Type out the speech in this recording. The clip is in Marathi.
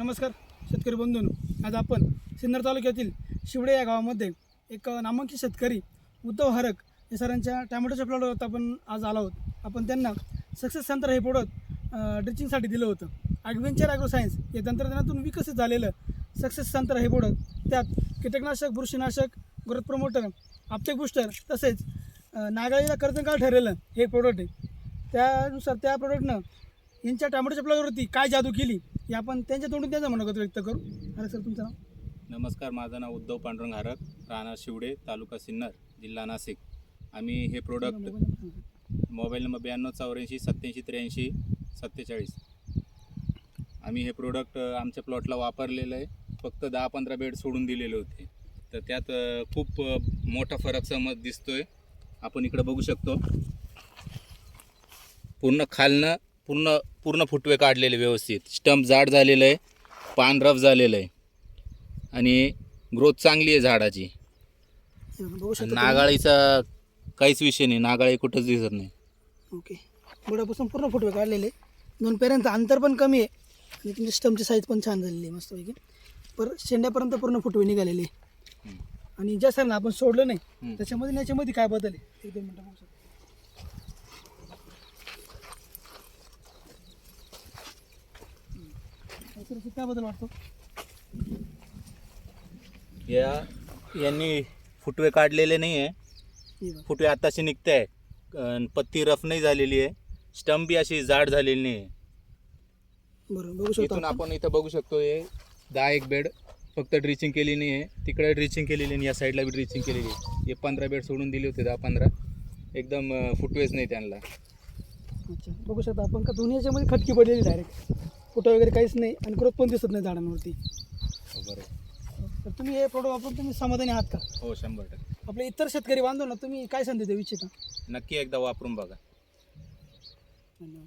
नमस्कार शेतकरी बंधूंनो. आज आपण सिन्नर तालुक्यातील शिवडे या गावामध्ये एक नामांकित शेतकरी उद्धव हरक या सरांच्या टॅमॅटोच्या प्लॉटवर आपण आज आलो आहोत. आपण त्यांना सक्सेस सेंटर हे प्रोडक्ट ड्रिचिंगसाठी दिलं होतं. ॲडव्हेंचर ॲग्रो सायन्स या तंत्रज्ञानातून विकसित झालेलं सक्सेस सेंटर हे प्रोडक्ट त्यात कीटकनाशक बुरशीनाशक ग्रोथ प्रमोटर आपटेक बुस्टर तसेच नागाळीला कर्जनकाळ ठरलेलं हे प्रोडक्ट आहे. त्यानुसार त्या प्रोडक्टनं यांच्या टॅमॅटोच्या प्लॉटवरती काय जादू केली हे आपण त्यांच्या तोंडून त्यांचं मनोगत व्यक्त करू. अरे सर तुमचं नाव? नमस्कार माझं नाव उद्धव पांडुरंग हारक राहणार शिवडे तालुका सिन्नर जिल्हा नाशिक. आम्ही हे प्रोडक्ट मोबाईल नंबर ब्याण्णव चौऱ्याऐंशी सत्याऐंशी त्र्याऐंशी सत्तेचाळीस. आम्ही हे प्रोडक्ट आमच्या प्लॉटला वापरलेलं आहे. फक्त दहा पंधरा बेड सोडून दिलेले होते. तर त्यात खूप मोठा फरक समज दिसतोय. आपण इकडं बघू शकतो. पूर्ण खालनं पूर्ण पूर्ण फुटवे काढलेले व्यवस्थित. स्टंप जाड झालेलं आहे पान रफ झालेलं आहे. आणि ग्रोथ चांगली आहे झाडाची. नागाळीचा काहीच विषय नाही नागाळी कुठंच दिसत नाही. ओके. बुडापासून पूर्ण फुटवे काढलेले दोन पेऱ्यांचं अंतर पण कमी आहे. आणि तुमची स्टमची साईज पण छान झालेली आहे मस्तपैकी. पर शेंड्यापर्यंत पूर्ण फुटवे निघालेले. आणि ज्या सरनं आपण सोडलं नाही. त्याच्यामध्ये याच्यामध्ये काय बदल आहे? एक दोन मिनटं वाटतो? या यांनी फुटवे काढलेले नाही आहे. फुटवे आताशी निघते आहे पत्ती रफ नाही झालेली आहे. स्टंप बी अशी जाड झालेली नाही आहे बरं बघू शकतो इथून आपण. इथं बघू शकतो हे. दहा एक बेड फक्त ड्रिचिंग केली नाही आहे तिकडे ड्रिचिंग केलेली नाही या साईडला बी ड्रिचिंग केलेली आहे. हे पंधरा बेड सोडून दिले होते दहा पंधरा. एकदम फुटवेच नाही त्यांना. बघू शकता आपण. का दोन्ही याच्यामध्ये खटकी पडलेली डायरेक्ट फुटं वगैरे काहीच नाही आणि ग्रोथ पण दिसत नाही झाडांवरती. बरं तर तुम्ही हे प्रोडक्ट वापरून तुम्ही समाधानी आहात का? हो शंभर टक्के. आपले इतर शेतकरी बांधव ना तुम्ही काय संधी देऊ इच्छिता? नक्की एकदा वापरून बघा. धन्यवाद.